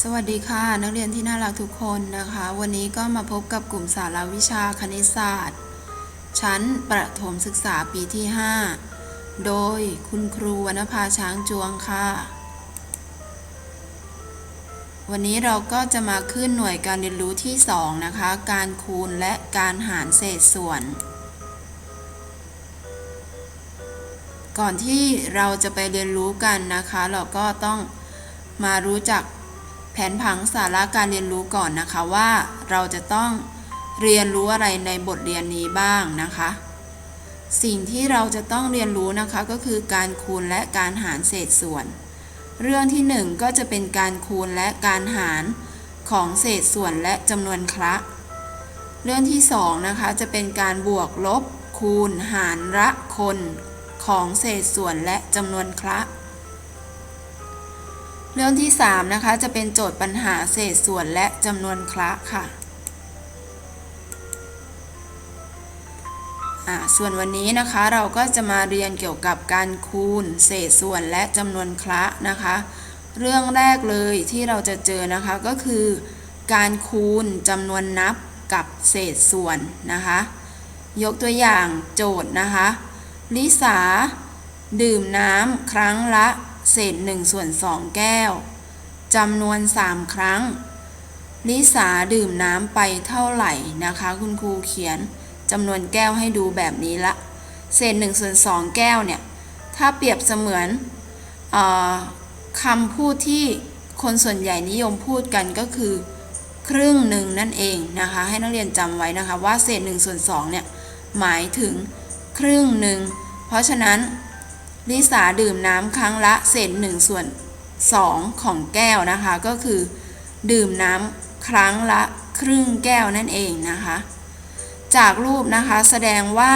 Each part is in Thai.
สวัสดีค่ะ นักเรียนที่น่ารักทุกคนนะคะ วันนี้ก็มาพบกับกลุ่มสาระวิชาคณิตศาสตร์ ชั้นประถมศึกษาปีที่ 5 โดยคุณครูวรรณภาช้างจวงค่ะ วันนี้เราก็จะมาขึ้นหน่วยการเรียนรู้ที่ 2 นะคะ การคูณและการหารเศษส่วน ก่อนที่เราจะไปเรียนรู้กันนะคะ เราก็ต้องมารู้จัก แผนผังสาระการเรียนรู้ก่อนนะคะว่าเราจะต้องเรียนรู้อะไรในบทเรียนนี้บ้างนะคะ สิ่งที่เราจะต้องเรียนรู้นะคะก็คือการคูณและการหารเศษส่วน เรื่องที่หนึ่งก็จะเป็นการคูณและการหารของเศษส่วนและจำนวนคระเรื่องที่สองนะคะจะเป็นการบวกลบคูณหารละคนของเศษส่วนและจำนวนคระ เรื่องที่ 3 นะคะ จะเป็นโจทย์ปัญหาเศษส่วนและจำนวนคระค่ะอ่าส่วนวันนี้นะคะเราก็จะมาเรียนเกี่ยวกับการคูณ เศษส่วนและจำนวนคระนะคะ เรื่องแรกเลยที่เราจะเจอนะคะก็คือ การคูณจำนวนนับกับเศษส่วนนะคะ ยกตัวอย่างโจทย์นะคะ ลิสา ดื่มน้ำครั้งละ เศษ1ส่วน2แก้วจำนวน 3 ครั้ง ลิสาดื่มน้ำไปเท่าไหร่นะคะ คุณครูเขียนจำนวนแก้วให้ดูแบบนี้ละ เศษ1ส่วน2แก้วเนี่ย ถ้าเปรียบเสมือนออคำพูดที่คนส่วนใหญ่นิยมพูดกันก็คือ ครึ่งหนึ่งนั่นเองนะคะ ให้นักเรียนจำไว้นะคะว่าเศษ1ส่วน2เนี่ยหมายถึงครึ่งหนึ่งเพราะฉะนั้น ลิสาดื่มน้ำครั้งละเศษ1ส่วน2ของแก้วนะคะ ก็คือ ดื่มน้ำครั้งละครึ่งแก้วนั่นเองนะคะ จากรูปนะคะแสดงว่า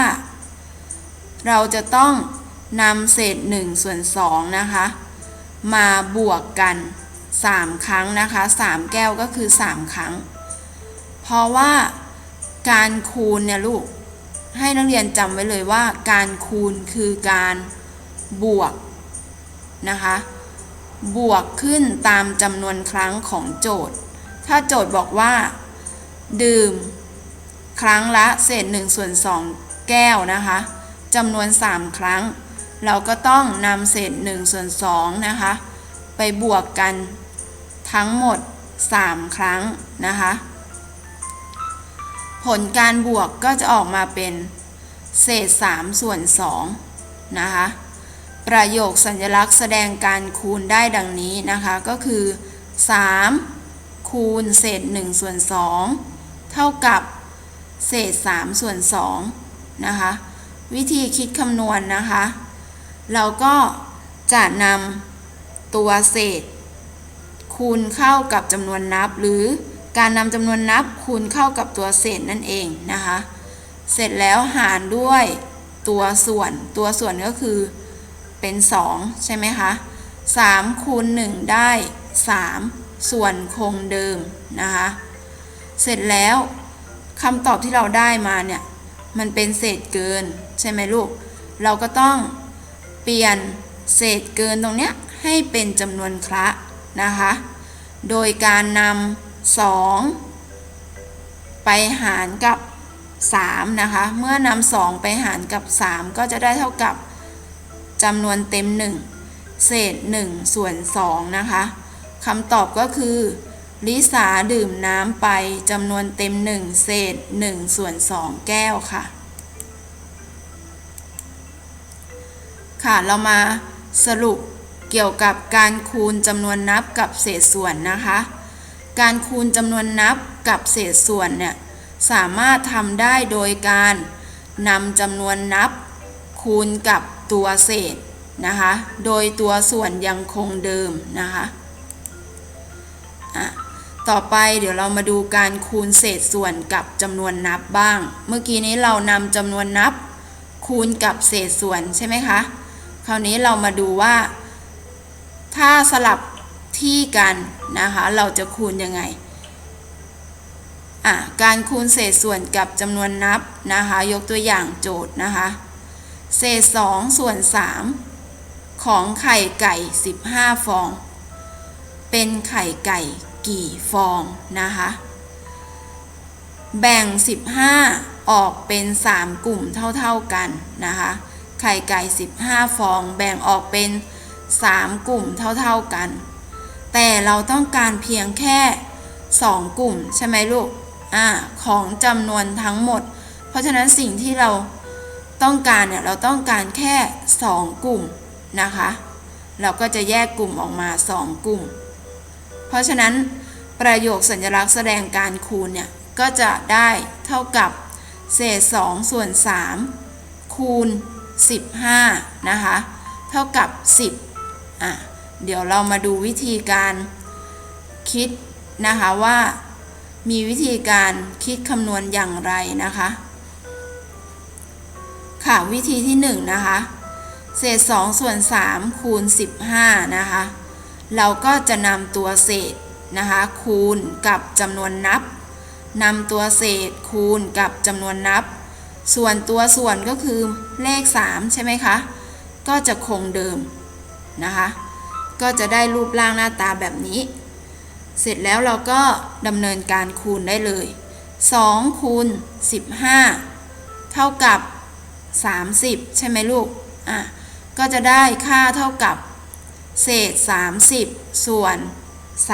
เราจะต้องนำเศษ1ส่วน2นะคะ มาบวกกัน 3 ครั้งนะคะ 3 แก้วก็คือ 3 ครั้ง เพราะว่าการคูณเนี่ยลูกให้นักเรียนจำไว้เลยว่า การคูณคือการ บวกนะคะบวกขึ้นตามจำนวนครั้งของโจทย์ ถ้าโจทย์บอกว่า ดื่ม ครั้งละเศษ1ส่วน2แก้วนะคะจำนวน 3 ครั้ง เราก็ต้องนำเศษ1ส่วน2นะคะไปบวกกันทั้งหมด 3 ครั้งนะคะผลการบวกก็จะออกมาเป็นเศษ3ส่วน2นะคะ ประโยคสัญลักษณ์แสดงการคูณได้ดังนี้นะคะ ก็คือ 3 คูณเศษ1ส่วน2เท่ากับเศษ3ส่วน2นะคะ วิธีคิดคำนวณนนะคะ เราก็จะนำตัวเศษ คูณเข้ากับจำนวนนับ หรือการนำจำนวนนับคูณเข้ากับตัวเศษนั่นเองนะคะ เสร็จแล้วหารด้วยตัวส่วนตัวส่วนก็คือ เป็น 2 ใช่ไหมคะ3คูณ1ได้ 3 ส่วนคงเดิมนะคะ เสร็จแล้วคำตอบที่เราได้มาเนี่ย มันเป็นเศษเกิน ใช่ไหมลูก เราก็ต้องเปลี่ยนเศษเกินตรงเนี้ยให้เป็นจำนวนคระนะคะ โดยการนำ2ไปหารกับ 3 นะคะ เมื่อนำ2ไปหารกับ 3 ก็จะได้เท่ากับ จำนวนเต็ม 1 เศษ 1 ส่วน 2 นะคะคำตอบก็คือลิสาดื่มน้ำไปจำนวนเต็ม 1 เศษ 1 ส่วน 2 แก้วค่ะ ค่ะเรามาสรุปเกี่ยวกับการคูณจำนวนนับกับเศษส่วนนะคะ การคูณจำนวนนับกับเศษส่วนเนี่ยสามารถทำได้โดยการนำจำนวนนับ คูณกับตัวเศษนะคะ โดยตัวส่วนยังคงเดิมนะคะะต่อไปเดี๋ยวเรามาดูการคูณเศษส่วนกับจำนวนนับบ้าง เมื่อกี้นี้เรานำจำนวนนับ คูณกับเศษส่วนใช่ไหมคะ คราวนี้เรามาดูว่า ถ้าสลับที่กันนะคะ เราจะคูณยังไงการคูณเศษส่วนกับจำนวนนับนะคะ ยกตัวอย่างโจทย์นะคะ เศษ2ส่วน3ของไข่ไก่ 15 ฟองเป็นเป็นไข่ไก่กี่ฟองนะคะ แบ่ง 15 ออกเป็น 3 กลุ่มเท่าๆกันนะคะ ไข่ไก่ 15 ฟอง แบ่งออกเป็น 3 กลุ่มเท่าๆกัน แต่เราต้องการเพียงแค่ 2 กลุ่มใช่ไหมลูก อ่า ของจำนวนทั้งหมด เพราะฉะนั้นสิ่งที่เรา ต้องการเนี่ยเราต้องการแค่ 2 กลุ่มนะคะ เราก็จะแยกกลุ่มออกมา 2 กลุ่ม เพราะฉะนั้นประโยคสัญลักษณ์แสดงการคูณเนี่ยก็จะได้เท่ากับเศษ 2 ส่วน 3 คูณ 15 นะคะ เท่ากับ 10อะเดี๋ยวเรามาดูวิธีการคิดนะคะว่ามีวิธีการคิดคำนวณอย่างไรนะคะ ค่ะวิธีที่1นะคะเศษ2ส่วน3คูณ 15นะคะเราก็จะนำตัวเศษนะคะคูณกับจำนวนนับนำตัวเศษคูณกับจำนวนนับ ส่วนตัวส่วนก็คือเลข 3 ใช่ไหมคะก็จะคงเดิมนะคะก็จะได้รูปร่างหน้าตาแบบนี้ เสร็จแล้วเราก็ดำเนินการคูณได้เลย2คูณ15 เท่ากับ 30 ใช่ไหมลูก อะ ก็จะได้ค่าเท่ากับเศษ 30 ส่วน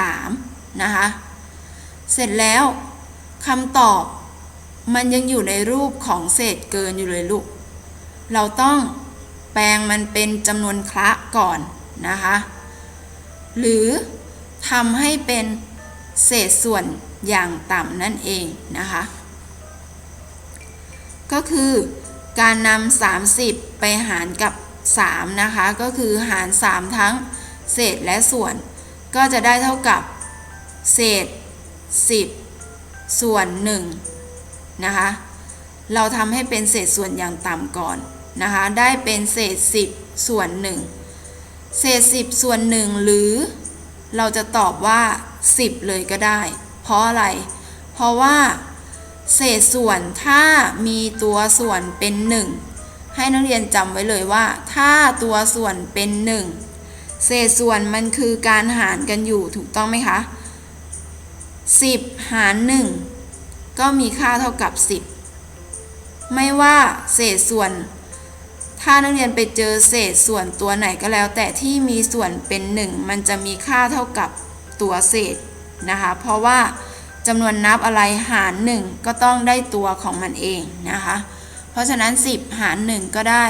3 นะคะ เสร็จแล้วคำตอบมันยังอยู่ในรูปของเศษเกินอยู่เลยลูก เราต้องแปลงมันเป็นจำนวนคละก่อนนะคะ หรือทำให้เป็นเศษส่วนอย่างต่ำนั่นเองนะคะ ก็คือ การนำ30 ไปหารกับ 3 นะคะ ก็คือหาร 3 ทั้งเศษและส่วน ก็จะได้เท่ากับ เศษ 10 ส่วน 1 นะคะ เราทำให้เป็นเศษส่วนอย่างต่ำก่อนนะคะ ได้เป็นเศษ 10 ส่วน 1 เศษ 10 ส่วน 1 หรือ เราจะตอบว่า 10 เลยก็ได้ เพราะอะไร เพราะว่า เศษส่วนถ้ามีตัวส่วนเป็น1ให้นักเรียนจำไว้เลยว่า ถ้าตัวส่วนเป็น1เศษส่วนมันคือการหารกันอยู่ถูกต้องไหมคะ10 หาร 1 ก็มีค่าเท่ากับ 10 ไม่ว่าเศษส่วน ถ้านักเรียนไปเจอเศษส่วนตัวไหนก็แล้ว แต่ที่มีส่วนเป็น 1 มันจะมีค่าเท่ากับตัวเศษนะคะ เพราะว่า จำนวนนับอะไรหาร 1 ก็ต้องได้ตัวของมันเองนะคะ เพราะฉะนั้น 10 หาร 1 ก็ได้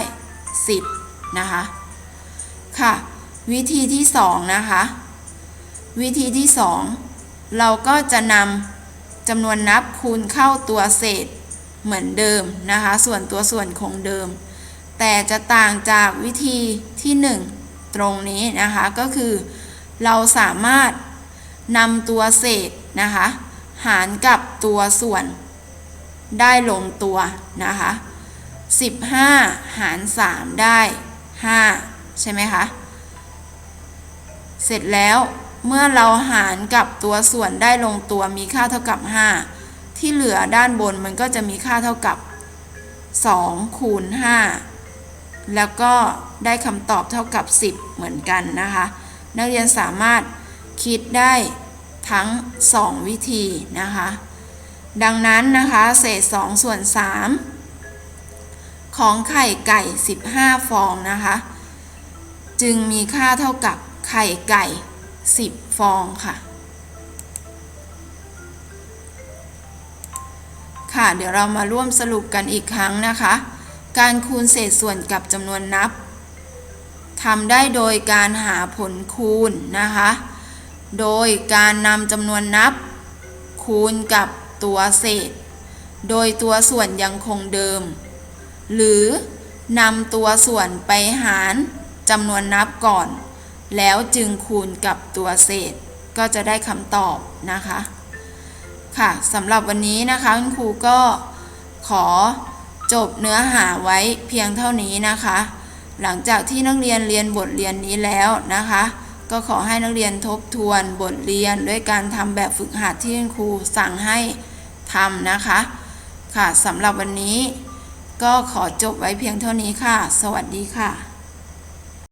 10 นะคะ ค่ะ วิธีที่ 2 นะคะ วิธีที่ 2 เราก็จะนำจำนวนนับคูณเข้าตัวเศษเหมือนเดิมนะคะ ส่วนตัวส่วนคงเดิม แต่จะต่างจากวิธีที่ 1 ตรงนี้นะคะก็คือ เราสามารถนำตัวเศษนะคะ หารกับตัวส่วนได้ลงตัวนะคะ 15 หาร 3 ได้ 5 ใช่ไหมคะ เสร็จแล้วเมื่อเราหารกับตัวส่วนได้ลงตัวมีค่าเท่ากับ 5 ที่เหลือด้านบนมันก็จะมีค่าเท่ากับ 2 คูณ 5 แล้วก็ได้คำตอบเท่ากับ 10 เหมือนกันนะคะ นักเรียนสามารถคิดได้ ทั้ง 2 วิธีนะคะ ดังนั้นนะคะเศษ 2 ส่วน 3 ของไข่ไก่ 15 ฟองนะคะ จึงมีค่าเท่ากับไข่ไก่ 10 ฟองค่ะ ค่ะเดี๋ยวเรามาร่วมสรุปกันอีกครั้งนะคะ การคูณเศษส่วนกับจำนวนนับทำได้โดยการหาผลคูณนะคะ โดยการนำจำนวนนับ คูณกับตัวเศษ โดยตัวส่วนยังคงเดิม หรือนำตัวส่วนไปหารจำนวนนับก่อน แล้วจึงคูณกับตัวเศษ ก็จะได้คำตอบนะคะ ค่ะสำหรับวันนี้นะคะคุณครูก็ขอจบเนื้อหาไว้เพียงเท่านี้นะคะ หลังจากที่นักเรียนเรียนบทเรียนนี้แล้วนะคะ ก็ขอให้นักเรียนทบทวนบทเรียนด้วยการทำแบบฝึกหัดที่คุณครูสั่งให้ทำนะคะ ค่ะสำหรับวันนี้ ก็ขอจบไว้เพียงเท่านี้ค่ะ สวัสดีค่ะ